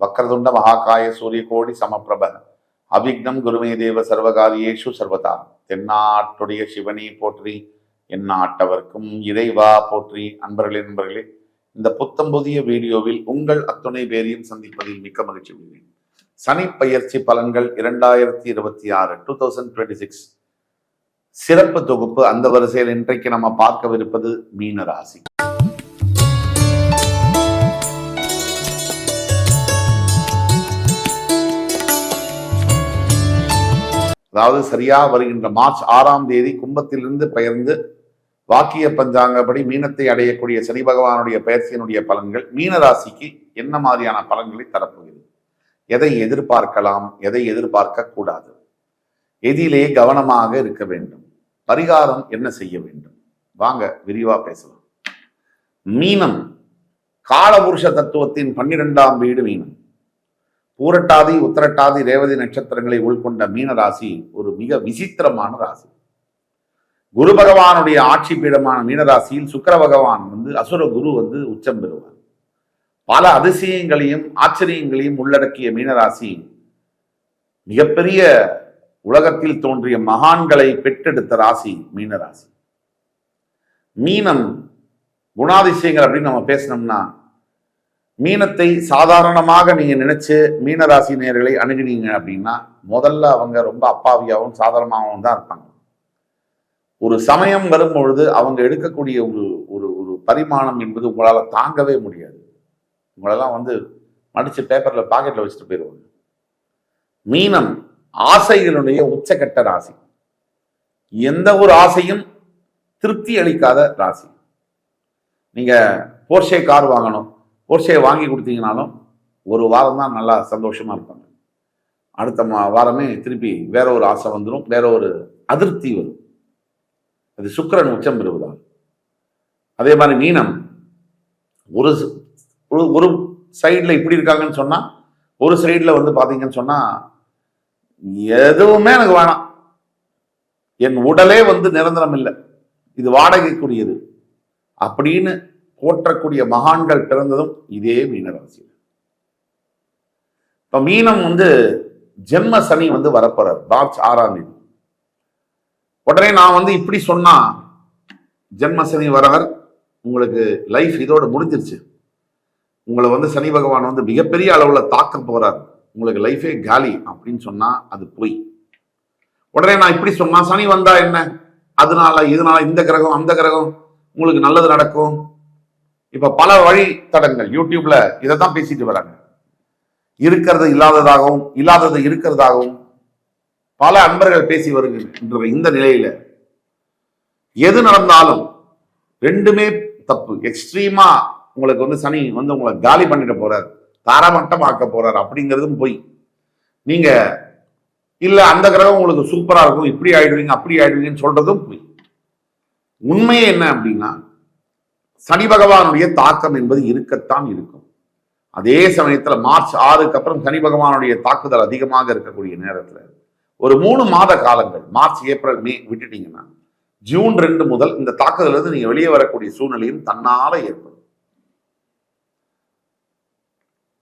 வக்கரதுண்ட மகாகாய சூரியகோடி சமப்பிரப. அவிக்னம் குருமே தேவ சர்வகாரியேஷு சர்வதா. தென்னாட்டுடைய சிவனே போற்றி எந்நாட்டவர்க்கும் இறைவா போற்றி. அன்பர்களே நண்பர்களே இந்த புத்தம் புதிய வீடியோவில் உங்கள் அத்துணை பேரையும் சந்திப்பதில் மிக்க மகிழ்ச்சி உள்ளேன் சனி பயிற்சி பலன்கள் இரண்டாயிரத்தி இருபத்தி ஆறு டூ தௌசண்ட் டுவெண்ட்டி சிக்ஸ் சிறப்பு தொகுப்பு அந்த வரிசையில் இன்றைக்கு நம்ம பார்க்கவிருப்பது மீன ராசி. அதாவது சரியா வருகின்ற மார்ச் ஆறாம் தேதி கும்பத்திலிருந்து பெயர்ந்து வாக்கிய பஞ்சாங்கப்படி மீனத்தை அடையக்கூடிய சனி பகவானுடைய பயிற்சியினுடைய பலன்கள் மீன ராசிக்கு என்ன மாதிரியான பலன்களை தரப்போகிறது? எதை எதிர்பார்க்கலாம் எதை எதிர்பார்க்க கூடாது? எதிலே கவனமாக இருக்க வேண்டும். பரிகாரம் என்ன செய்ய வேண்டும்? வாங்க விரிவா பேசலாம். மீனம் காலபுருஷ தத்துவத்தின் பன்னிரெண்டாம் வீடு மீனம். பூரட்டாதி உத்தரட்டாதி ரேவதி நட்சத்திரங்களை உள்கொண்ட மீன ராசி ஒரு மிக விசித்திரமான ராசி. குரு பகவானுடைய ஆட்சி பீடமான மீனராசியில் சுக்கர பகவான் வந்து அசுர குரு வந்து உச்சம் பெறுவார். பல அதிசயங்களையும் ஆச்சரியங்களையும் உள்ளடக்கிய மீனராசி மிகப்பெரிய உலகத்தில் தோன்றிய மகான்களை பெற்றெடுத்த ராசி மீனராசி. மீனம் குணாதிசயங்கள் அப்படின்னு நம்ம பேசினோம்னா மீனத்தை சாதாரணமாக நீங்கள் நினச்சி மீனராசி நேர்களை அணுகினீங்க அப்படின்னா முதல்ல அவங்க ரொம்ப அப்பாவியாகவும் சாதாரணமாகவும் தான் இருப்பாங்க. ஒரு சமயம் வரும்பொழுது அவங்க எடுக்கக்கூடிய ஒரு ஒரு ஒரு பரிமாணம் என்பது உங்களால் தாங்கவே முடியாது. உங்களெல்லாம் வந்து மடித்து பேப்பரில் பாக்கெட்டில் வச்சுட்டு போயிடுவாங்க மீனம் ஆசைகளுடைய உச்சக்கட்ட ராசி. எந்த ஒரு ஆசையும் திருப்தி அளிக்காத ராசி. நீங்கள் போர்ஷே கார் வாங்கணும். போர்ஷே வாங்கி கொடுத்தீங்கனாலும் ஒரு வாரம் தான் நல்லா சந்தோஷமாக இருப்பாங்க. அடுத்த மா- வாரமே திருப்பி வேற ஒரு ஆசை வந்துடும் வேற ஒரு அதிருப்தி வரும். அது சுக்கரன் உச்சம் பெறுவதால். அதே மாதிரி மீனம் ஒரு ஒரு ஒரு சைடில் இப்படி இருக்காங்கன்னு சொன்னால் ஒரு சைடில் வந்து பார்த்தீங்கன்னு சொன்னால் எதுவுமே எனக்கு வேணாம். என் உடலே வந்து நிரந்தரம் இல்லை. இது வாடகைக்குரியது. அப்படின்னு போற்றக்கூடிய மகான்கள் பிறந்ததும் இதே மீனராசி இப்ப மீனம் வந்து ஜென்ம சனி வந்து வரப்போறார். மார்ச் ஆறாம் தேதி. உடனே நான் வந்து இப்படி சொன்னா ஜென்ம சனி வரவர் உங்களுக்கு லைஃப் இதோட முடிஞ்சிருச்சு. உங்களை வந்து சனி பகவான் வந்து மிகப்பெரிய அளவுல தாக்க போறார். உங்களுக்கு லைஃபே காலி அப்படின்னு சொன்னா அது பொய். உடனே நான் இப்படி சொன்னா சனி வந்தா என்ன? அதனால இதனால இந்த கிரகம் அந்த கிரகம்? உங்களுக்கு நல்லது நடக்கும். இப்போ பல வழித்தடங்கள் யூடியூப்ல இதை தான் பேசிட்டு வராங்க. இருக்கிறது இல்லாததாகவும் இல்லாதது இருக்கிறதாகவும் பல அன்பர்கள் பேசி வருகின்ற இந்த நிலையில எது நடந்தாலும் ரெண்டுமே தப்பு. எக்ஸ்ட்ரீமா உங்களுக்கு வந்து சனி வந்து உங்களை காலி பண்ணிட்டு போறார். தாராமட்டம் ஆக்க போறார். அப்படிங்கிறதும் போய். நீங்க இல்ல அந்த கிரகம் உங்களுக்கு சூப்பரா இருக்கும். இப்படி ஆயிடுவீங்க அப்படி ஆயிடுவீங்கன்னு சொல்றதும் போய். உண்மையே என்ன அப்படின்னா சனி பகவானுடைய தாக்கம் என்பது இருக்கத்தான் இருக்கும். அதே சமயத்துல மார்ச் ஆறுக்கு அப்புறம் சனி பகவானுடைய தாக்குதல் அதிகமாக இருக்கக்கூடிய நேரத்துல ஒரு மூணு மாத காலங்கள் மார்ச் ஏப்ரல் மே விட்டுட்டீங்கன்னா ஜூன் ரெண்டு முதல் இந்த தாக்குதலிருந்து நீங்க வெளியே வரக்கூடிய சூழ்நிலையும் தன்னால ஏற்படும்.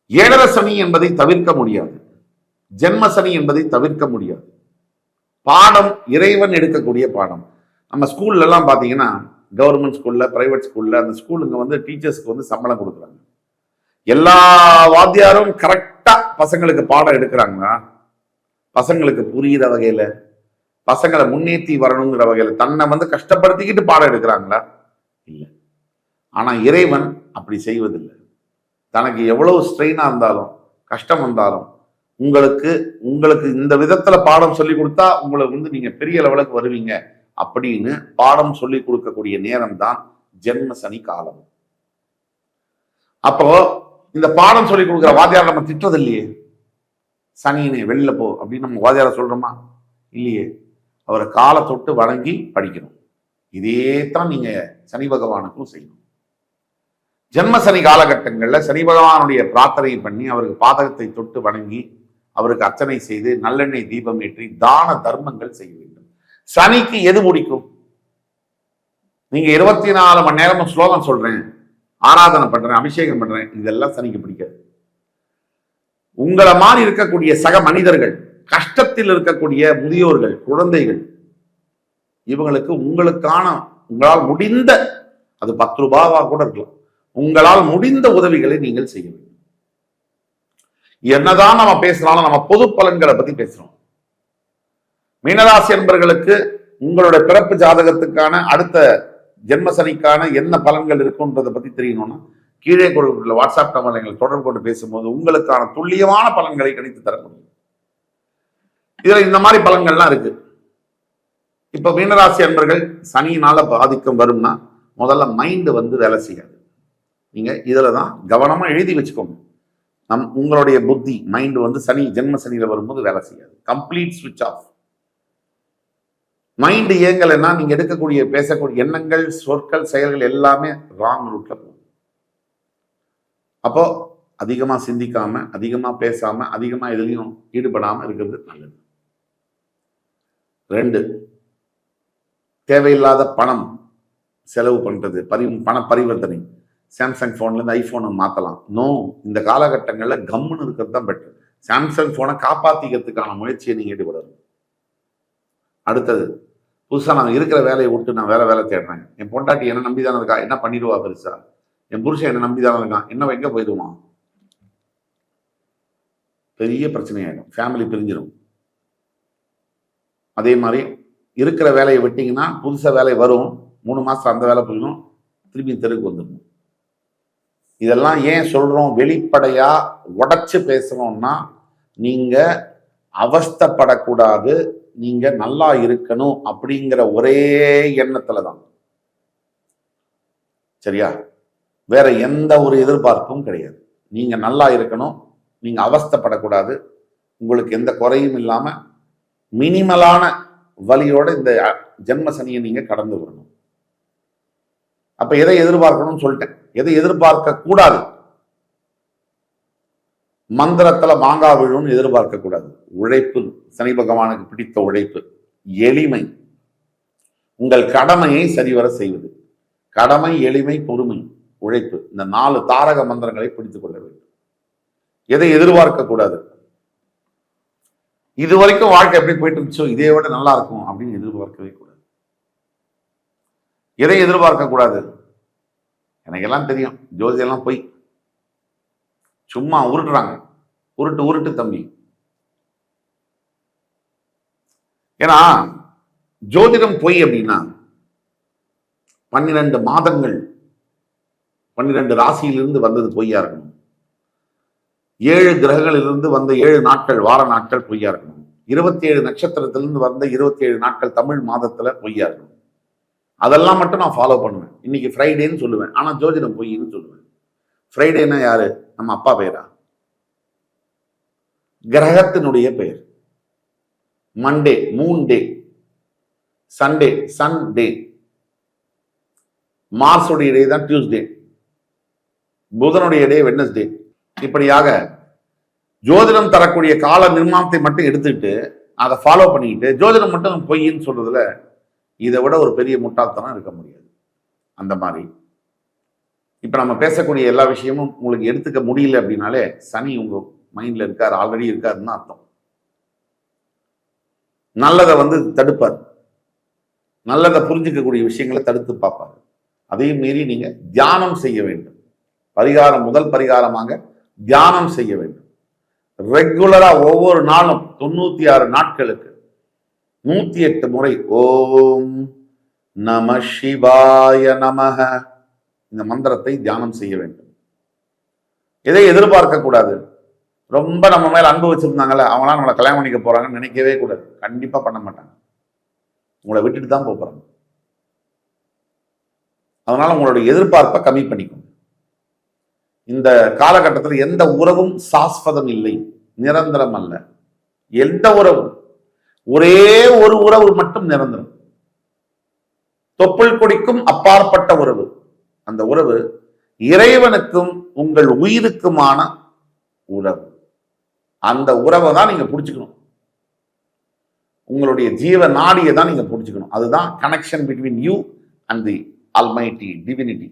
ஏழர சனி என்பதை தவிர்க்க முடியாது. ஜென்ம சனி என்பதை தவிர்க்க முடியாது. பாடம் இறைவன் எடுக்கக்கூடிய பாடம். நம்ம ஸ்கூல்ல எல்லாம் பாத்தீங்கன்னா கவர்மெண்ட் ஸ்கூலில் ப்ரைவேட் ஸ்கூலில் அந்த ஸ்கூலுங்க வந்து டீச்சர்ஸ்க்கு வந்து சம்பளம் கொடுக்குறாங்க. எல்லா வாத்தியாரும் கரெக்டாக பசங்களுக்கு பாடம் எடுக்கிறாங்களா பசங்களுக்கு புரியுற வகையில் பசங்களை முன்னேற்றி வரணுங்கிற வகையில் தன்னை வந்து கஷ்டப்படுத்திக்கிட்டு பாடம் எடுக்கிறாங்களா? இல்லை. ஆனால் இறைவன் அப்படி செய்வதில்லை. தனக்கு எவ்வளவு ஸ்ட்ரெயினாக இருந்தாலும் கஷ்டம் வந்தாலும் உங்களுக்கு உங்களுக்கு இந்த விதத்தில் பாடம் சொல்லி கொடுத்தா உங்களுக்கு வந்து நீங்கள் பெரிய லெவலுக்கு வருவீங்க. அப்படின்னு பாடம் சொல்லி கொடுக்கக்கூடிய நேரம் தான் ஜென்ம சனி காலம். அப்போ இந்த பாடம் சொல்லி கொடுக்குற வாத்தியார் நம்ம திட்டுறது இல்லையே சனியனே வெளியில போ அப்படின்னு நம்ம வாத்தியார சொல்றோமா? இல்லையே. அவரை காலை தொட்டு வணங்கி படிக்கணும். இதே தான் நீங்க சனி பகவானுக்கும் செய்யணும். ஜென்ம சனி காலகட்டங்கள்ல சனி பகவானுடைய பிரார்த்தனை பண்ணி அவருக்கு பாதகத்தை தொட்டு வணங்கி அவருக்கு அர்ச்சனை செய்து நல்லெண்ணெய் தீபம் ஏற்றி தான தர்மங்கள் செய்ய சனிக்கு எது முடிக்கும் நீங்க இருபத்தி நாலு மணி நேரமும் ஸ்லோகம் சொல்றேன் ஆராதனை பண்றேன் அபிஷேகம் பண்றேன் இதெல்லாம் சனிக்கு பிடிக்காது. உங்களை மாதிரி இருக்கக்கூடிய சக மனிதர்கள் கஷ்டத்தில் இருக்கக்கூடிய முதியோர்கள் குழந்தைகள் இவங்களுக்கு உங்களுக்கான உங்களால் முடிந்த அது பத்து ரூபாவா கூட இருக்கலாம் உங்களால் முடிந்த உதவிகளை நீங்கள் செய்ய வேண்டும். என்னதான் நம்ம பேசினாலும் நம்ம பொது பலன்களை பத்தி பேசுறோம். மீனராசி என்பர்களுக்கு உங்களுடைய பிறப்பு ஜாதகத்துக்கான அடுத்த ஜென்ம சனிக்கான என்ன பலன்கள் இருக்குன்றதை பத்தி தெரியணும்னா கீழே கொடுக்கப்பட்டுள்ள வாட்ஸ்அப் நம்பர் நீங்கள் தொடர்பு கொண்டு பேசும்போது உங்களுக்கான துல்லியமான பலன்களை கணித்து தர முடியும். இதுல இந்த மாதிரி பலன்கள்லாம் இருக்கு. இப்ப மீனராசி அன்பர்கள் சனியினால பாதிக்கம் வரும்னா முதல்ல மைண்டு வந்து வேலை செய்யாது. நீங்க இதுலதான் கவனமா எழுதி வச்சுக்கோங்க. நம் உங்களுடைய புத்தி மைண்டு வந்து சனி ஜென்ம சனியில வரும்போது வேலை செய்யாது. கம்ப்ளீட் ஸ்விட்ச் ஆஃப் மைண்டு இயங்கலைன்னா நீங்கள் எடுக்கக்கூடிய பேசக்கூடிய எண்ணங்கள் சொற்கள் செயல்கள் எல்லாமே ராங் ரூட்ல போகும். அப்போ அதிகமாக சிந்திக்காம அதிகமாக பேசாம அதிகமாக எதுலையும் ஈடுபடாமல் இருக்கிறது நல்லது. ரெண்டு தேவையில்லாத பணம் செலவு பண்ணுறது பரி பண பரிவர்த்தனை. சாம்சங் ஃபோன்லேருந்து ஐஃபோனை மாற்றலாம் நோ இந்த காலகட்டங்களில் கம்முன்னு இருக்கிறது தான் பெட்டர் சாம்சங் ஃபோனை காப்பாற்றிக்கிறதுக்கான முயற்சியை நீங்கள் ஈடுபடணும். அடுத்தது புதுசாக நான் இருக்கிற வேலையை விட்டு நான் வேற வேலை தேடுறேன். என் பொண்டாட்டி என்ன நம்பி தானே இருக்கா? என்ன பண்ணிடுவா பெருசா? என் புருஷன் என்ன நம்பி தானே இருக்கான் என்ன எங்கே போயிடுவான்? பெரிய பிரச்சனையாயிடும். ஃபேமிலி பிரிஞ்சிடும். அதே மாதிரி இருக்கிற வேலையை விட்டிங்கன்னா புதுசாக வேலை வரும். மூணு மாதம் அந்த வேலை போயிடும். திரும்பி தெருக்கு வந்துடணும். இதெல்லாம் ஏன் சொல்கிறோம் வெளிப்படையாக உடச்சி பேசுகிறோம்னா நீங்கள் அவஸ்தைப்படக்கூடாது. நீங்க நல்லா இருக்கணும் அப்படிங்கிற ஒரே எண்ணத்துல தான் சரியா? வேற எந்த ஒரு எதிர்பார்ப்பும் கிடையாது. நீங்க நல்லா இருக்கணும் நீங்க அவஸ்தைப்படக்கூடாது உங்களுக்கு எந்த குறையும் இல்லாம மினிமலான வழியோட இந்த ஜென்ம சனியை நீங்க கடந்து வரணும். அப்ப எதை எதிர்பார்க்கணும்னு சொல்லிட்டேன். எதை எதிர்பார்க்க கூடாது மந்திரத்தில் மாங்காய் விழும்னு எதிர்பார்க்கக்கூடாது உழைப்பு சனி பகவானுக்கு பிடித்த உழைப்பு எளிமை. உங்கள் கடமையை சரிவர செய்வது. கடமை எளிமை பொறுமை உழைப்பு. இந்த நாலு தாரக மந்திரங்களை பிடித்துக் கொள்ள வேண்டும். எதை எதிர்பார்க்கக்கூடாது இது வரைக்கும் வாழ்க்கை எப்படி போயிட்டு இருந்துச்சோ இதே விட நல்லா இருக்கும் அப்படின்னு எதிர்பார்க்கவே கூடாது. எதை எதிர்பார்க்கக்கூடாது எனக்கெல்லாம் எனக்கு எல்லாம் தெரியும். ஜோதியெல்லாம் போய் சும்மா உருட்டுறாங்க. உருட்டு உருட்டு தம்பி. ஏன்னா ஜோதிடம் பொய் அப்படின்னா பன்னிரண்டு மாதங்கள் பன்னிரண்டு ராசியிலிருந்து வந்தது பொய்யா இருக்கணும். ஏழு கிரகங்களிலிருந்து வந்த ஏழு நாட்கள் வார நாட்கள் பொய்யா இருக்கணும். இருபத்தி ஏழு நட்சத்திரத்திலிருந்து வந்த இருபத்தி ஏழு நாட்கள் தமிழ் மாதத்துல பொய்யா இருக்கணும். அதெல்லாம் மட்டும் நான் ஃபாலோ பண்ணுவேன். இன்னைக்கு ஃப்ரைடேன்னு சொல்லுவேன். ஆனால் ஜோதிடம் பொய்ன்னு சொல்லுவேன். ஃப்ரைடேனா யாரு? நம்ம அப்பா பெயரா கிரகத்தினுடைய பெயர். Monday moon day Sunday sun day மார்ஸுடைய day தான் டியூஸ்டே புதனுடைய டே வெட்னஸ்டே இப்படியாக ஜோதிடம் தரக்கூடிய கால நிர்மாணத்தை மட்டும் எடுத்துக்கிட்டு அதை ஃபாலோ பண்ணிக்கிட்டு ஜோதிடம் மட்டும் பொய்ன்னு சொல்றதுல இதை விட ஒரு பெரிய முட்டாள்தனம் இருக்க முடியாது. அந்த மாதிரி. இப்ப நம்ம பேசக்கூடிய எல்லா விஷயமும் உங்களுக்கு எடுத்துக்க முடியல அப்படின்னாலே சனி உங்க மைண்ட்ல இருக்கார் ஆல்ரெடி இருக்காருன்னு அர்த்தம். நல்லதை வந்து தடுப்பார். நல்லதை புரிஞ்சுக்கக்கூடிய விஷயங்களை தடுத்து பார்ப்பார். அதையும் மீறி நீங்க தியானம் செய்ய வேண்டும். பரிகாரம் முதல் பரிகாரமாக தியானம் செய்ய வேண்டும். ரெகுலரா ஒவ்வொரு நாளும் தொண்ணூத்தி ஆறு நாட்களுக்கு நூத்தி எட்டு முறை ஓம் நம சிவாய நமக. இந்த மந்திரத்தை தியானம் செய்ய வேண்டும். எதை எதிர்பார்க்க கூடாது. ரொம்ப நம்ம மேல அன்பு வச்சிருந்தாங்கல்ல அவங்களாம் நம்மளை கல்யாணம் பண்ணிக்க போறாங்கன்னு நினைக்கவே கூடாது. கண்டிப்பா பண்ண மாட்டாங்க. உங்களை விட்டுட்டு தான் போறாங்க. அதனால உங்களுடைய எதிர்பார்ப்பை கம்மி பண்ணிக்கோங்க. இந்த காலகட்டத்தில் எந்த உறவும் சாஸ்வதம் இல்லை. நிரந்தரம் அல்ல. எந்த உறவும். ஒரே ஒரு உறவு மட்டும் நிரந்தரம். தொப்புள் கொடிக்கும் அப்பாற்பட்ட உறவு. அந்த உறவு இறைவனுக்கும் உங்கள் உயிருக்குமான உறவு. அந்த உறவை தான் நீங்க பிடிச்சிக்கணும். உங்களுடைய ஜீவ நாடியை தான் நீங்க பிடிச்சிக்கணும். அதுதான் connection between you and the almighty divinity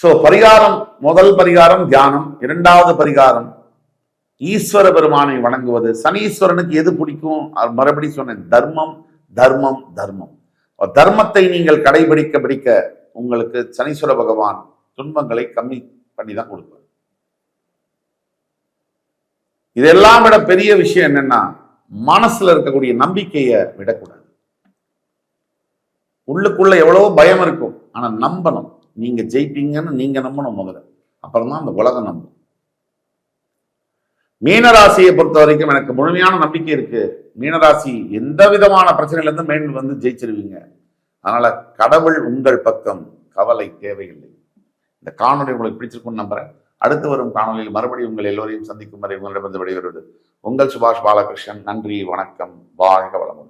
so பரிகாரம் முதல் பரிகாரம் தியானம் இரண்டாவது பரிகாரம் ஈஸ்வர பெருமானை வணங்குவது. சனீஸ்வரனுக்கு எது பிடிக்கும்? மறுபடியும் மறுபடி சொன்னேன் தர்மம் தர்மம் தர்மம். தர்மத்தை நீங்கள் கடைபிடிக்க பிடிக்க உங்களுக்கு சனீஸ்வர பகவான் துன்பங்களை கம்மி பண்ணி தான் கொடுப்பார். இதெல்லாம் விட பெரிய விஷயம் என்னன்னா மனசுல இருக்கக்கூடிய நம்பிக்கையை விடக்கூடாது. உள்ளுக்குள்ள எவ்வளவோ பயம் இருக்கும். ஆனா நம்பணும். நீங்க ஜெயிப்பீங்கன்னு நீங்க நம்பணும் முதல்ல. அப்புறம் தான் அந்த உலகம் நம்பும். மீனராசியை பொறுத்த வரைக்கும் எனக்கு முழுமையான நம்பிக்கை இருக்கு. மீனராசி எந்த விதமான பிரச்சனையிலேருந்து மேல் வந்து ஜெயிச்சிருவீங்க. அதனால கடவுள் உங்கள் பக்கம் கவலை தேவையில்லை. இந்த காணொலி உங்களுக்கு பிடிச்சிருக்கும்னு நம்புறேன். அடுத்து வரும் காணொளியில் மறுபடியும் உங்கள் எல்லோரையும் சந்திக்கும் வரை உங்களிடமிருந்து விடைபெறுவது உங்கள் சுபாஷ் பாலகிருஷ்ணன். நன்றி வணக்கம். வாழ்க வளமுடன்.